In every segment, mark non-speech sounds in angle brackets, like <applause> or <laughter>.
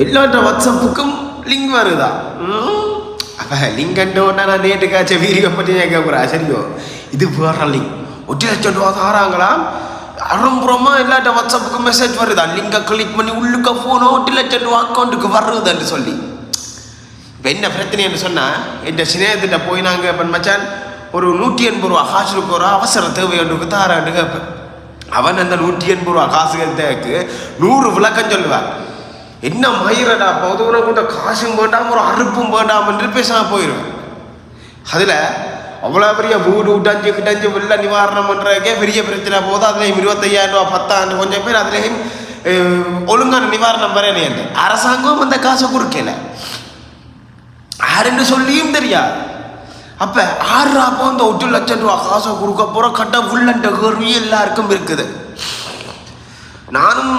எல்லாட்ட வாட்ஸ்அப்புக்கும் link வருதா? அப்போ link கண்டோன்னா நான் நேற்று வீடியோ பற்றி நான் கேட்குறேன் சரியோ? இது வேற லிங்க் ஒட்டி லட்சம் ரூபா தாராங்களாம் அறம்புறமா எல்லாட்ட வாட்ஸ்அப்புக்கும் மெசேஜ் வருதா? லிங்கை கிளிக் பண்ணி உள்ளுக்க ஃபோனோ ஒட்டி லட்சம் ரூபா அக்கௌண்ட்டுக்கு வருதுன்னு சொல்லி. இப்போ என்ன பிரச்சனைன்னு சொன்னால் என் சினேகத்திட்ட போய் நாங்கள் இப்போ மச்சான் ஒரு நூற்றி எண்பது ரூபா காசு ஒரு அவசர தேவையொன்றுக்கு தாரான்னு கேட்பேன் அவன் அந்த நூற்றி எண்பது ரூபா காசு தேவைக்கு நூறு விளக்கம் சொல்லுவான். என்ன மயிரடா பௌதவனை கொண்ட காசும் வேண்டாம் ஒரு அறுப்பும் வேண்டாம் என்று பேசாம போயிடுவேன் அதில் அவ்வளோ பெரிய வீடு டஞ்சு கிட்டஞ்சு வெள்ள நிவாரணம் பண்ணுறதுக்கே பெரிய பிரச்சனை போதும் அதுலேயும் இருபத்தையாயிரம் ரூபா பத்தாயிரம் கொஞ்சம் பேர் அதுலேயும் ஒழுங்கான நிவாரணம் வரேன் அரசாங்கம் அந்த காசை கொடுக்கல யாருன்னு சொல்லியும் தெரியாது. அப்ப ஆறு அப்போ அந்த ஒட்டு லட்சம் ரூபா காசை கொடுக்க போற கட்ட உள்ளண்ட கேள்வி எல்லாருக்கும் இருக்குது. நானும்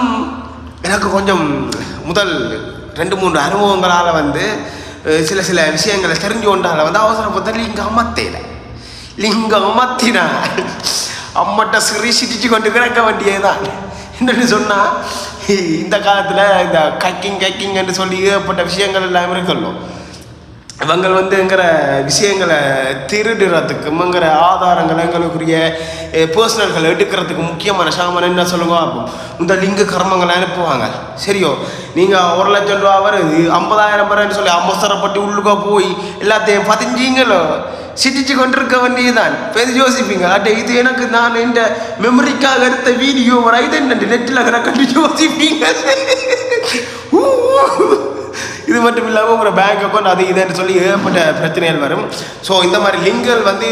எனக்கு கொஞ்சம் முதல் ரெண்டு மூன்று அனுபவங்களால் வந்து சில சில விஷயங்களை தெரிஞ்சு கொண்டால் வந்து அவசரப்பட்ட லிங்க அமத்தையில லிங்க அமத்தினா அம்மட்ட சிறி சிரிச்சு கொண்டு கிடக்க வேண்டியதுதான். என்னன்னு சொன்னால் இந்த காலத்தில் இந்த கக்கிங் கக்கிங்ன்னு சொல்லி ஏகப்பட்ட விஷயங்கள் எல்லாம் இருக்கணும் இவங்க வந்து எங்கிற விஷயங்களை திருடுறதுக்குங்கிற ஆதாரங்களை எங்களுக்குரிய பர்சனல்களை எடுக்கிறதுக்கு முக்கியமான சாமான் என்ன சொல்லுங்க அப்போ இந்த லிங்க கர்மங்களை அனுப்புவாங்க. சரியோ? நீங்கள் ஒரு லட்சம் ரூபா வருது ஐம்பதாயிரம் ரூபாய்னு சொல்லி அவசரப்பட்டு உள்ளுக்கோ போய் எல்லாத்தையும் பதிஞ்சிங்களோ? சிட்டிச்சு கொண்டிருக்க வேண்டியதுதான். பேர் யோசிப்பீங்க. அட்ட இது எனக்கு நான் இந்த மெமரிக்காக எடுத்த வீடியோ ஒரு இது என்ன நெட்டில் கண்டு யோசிப்பீங்க. <laughs> இது மட்டும் இல்லாமல் உங்களோட பேங்க் அக்கௌண்ட் அது இதுன்னு சொல்லி ஏகப்பட்ட பிரச்சனைகள் வரும். ஸோ இந்த மாதிரி லிங்க்கள் வந்து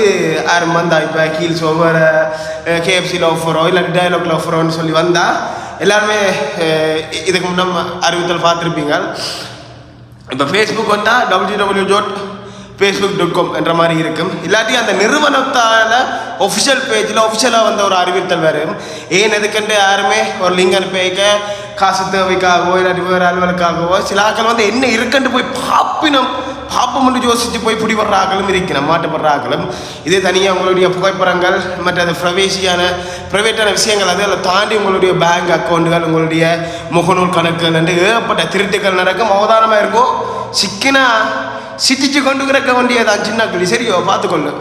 ஆறு மந்தா இப்போ ஹீல்ஸோ வேறு கேஎஃப்சியில் ஆஃபரோ இல்லை டயலாக் ஆஃபரோன்னு சொல்லி வந்தால் எல்லாருமே இதுக்கு முன்ன அறிவித்தல் பார்த்துருப்பீங்க. இப்போ ஃபேஸ்புக் வந்தால் W W dot Facebook dot com என்ற மாதிரி இருக்கும். இல்லாட்டி அந்த நிறுவனத்தால் ஒஃபிஷியல் பேஜில் ஒஃபிஷியலாக வந்த ஒரு அறிவித்தல் வரும். ஏன் எதுக்கண்டு யாருமே ஒரு லிங்க் அனுப்பிக்க காசு தேவைக்காகவோ இல்லாட்டி வேறு அலுவலுக்காகவோ சில ஆக்கள் வந்து என்ன இருக்குன்னு போய் பாப்பினம் பாப்பம் யோசித்து போய் பிடிபடுற ஆக்களும் இருக்கணும் மாட்டுப்படுற ஆக்களும் இதே தனியாக உங்களுடைய புகைப்படங்கள் மற்ற அது ப்ரைவேசியான ப்ரைவேட்டான விஷயங்கள் அது அதில் தாண்டி உங்களுடைய பேங்க் அக்கௌண்ட்டுகள் உங்களுடைய முகநூல் கணக்குகள் என்று ஏகப்பட்ட திருட்டுகள் நடக்கும் அவதானமாக இருக்கும். சிக்கினா சித்திச்சு கொண்டு கிடக்க வேண்டியதான் சின்ன கிளி சரியோ பார்த்துக்கொள்ளு.